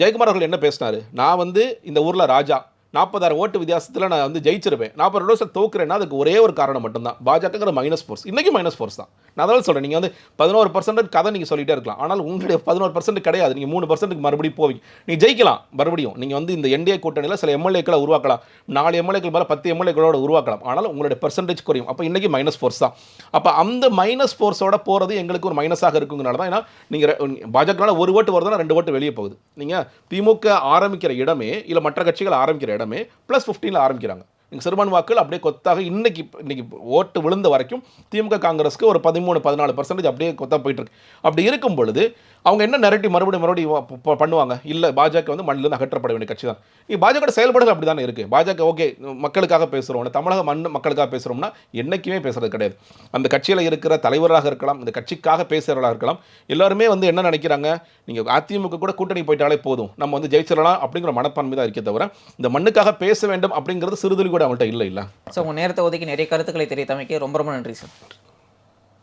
ஜெயக்குமார் அவர்கள் என்ன பேசினாரு? நான் வந்து இந்த ஊர்ல ராஜா நாற்பதாயிரம் ஓட்டு வித்தியாசத்தில் நான் வந்து ஜெயிச்சிருப்பேன். நாற்பது வருஷம் தோக்குறேன்னா அதுக்கு ஒரே ஒரு காரணம் மட்டும்தான். பாஜகங்கிற மைனஸ் ஃபோர்ஸ் இன்றைக்கி மைனஸ் ஃபோர்ஸ் தான். நான் அதனால் சொல்கிறேன் நீங்கள் வந்து பதினோரு பர்சன்ட் கதை நீங்கள் சொல்லிட்டே இருக்கலாம். ஆனால் உங்களுடைய பதினோரு பர்சன்ட் கிடையாது. நீங்கள் மூணு பர்சன்ட்டுக்கு மறுபடியும் போவீங்க. நீங்கள் ஜெயிக்கலாம். மறுபடியும் நீங்கள் வந்து இந்த என்டிஏ கூட்டணியில் சில எம்எல்ஏக்களை உருவாக்கலாம். நாலு எம்எல்ஏக்கள் மேலே பத்து எம்எல்ஏக்களோட உருவாக்கலாம். ஆனால் உங்களுடைய பர்சன்டேஜ் குறையும். அப்போ இன்னைக்கு மைனஸ் ஃபோர்ஸ் தான். அப்போ அந்த மைனஸ் ஃபோர்ஸோட போகிறது எங்களுக்கு ஒரு மைனஸாக இருக்குங்கிறனால தான். ஏன்னா நீங்கள் பாஜகனால் ஒரு ஓட்டு வருதுன்னா ரெண்டு ஓட்டு வெளியே போகுது. நீங்கள் திமுக ஆரம்பிக்கிற இடமே இல்லை மற்ற கட்சிகள் ஆரம்பிக்கிற இடம் ப்ளஸ் ஃபிஃப்டீனில் ஆரம்பிக்கிறாங்க. சிறுபான் வாக்குகள் அப்படியே கொத்தாக இன்னைக்கு இன்னைக்கு ஓட்டு விழுந்த வரைக்கும் திமுக காங்கிரஸ்க்கு ஒரு பதிமூணு பதினாலு பர்சன்டேஜ் அப்படியே கொத்தா போயிட்டு இருக்கு அப்படி இருக்கும் பொழுது அவங்க என்ன நெரட்டி மறுபடியும் மறுபடியும் பண்ணுவாங்க? இல்லை பாஜக வந்து மண்ணிலிருந்து அகற்றப்பட வேண்டிய கட்சி தான். நீ பாஜக செயல்பாடுகள் அப்படி தானே இருக்குது பாஜக ஓகே மக்களுக்காக பேசுகிறோம் தமிழக மண் மக்களுக்காக பேசுகிறோம்னா என்றைக்குமே பேசுறது கிடையாது. அந்த கட்சியில் இருக்கிற தலைவராக இருக்கலாம் இந்த கட்சிக்காக பேசுகிறவர்களாக இருக்கலாம் எல்லாருமே வந்து என்ன நினைக்கிறாங்க? நீங்கள் அதிமுக கூட கூட்டணி போயிட்டாலே போதும். நம்ம வந்து ஜெயிச்சிடலாம் அப்படிங்கிற மனப்பான்மை தான் இருக்கே தவிர இந்த மண்ணுக்காக பேச வேண்டும் அப்படிங்கிறது சிறுதுளி கூட அவங்கள்ட்ட இல்லை இல்லை. ஸோ உங்கள் நேரத்தை ஒதுக்கி நிறைய கருத்துக்களை தெரிவித்தமைக்கு ரொம்ப ரொம்ப நன்றி சார்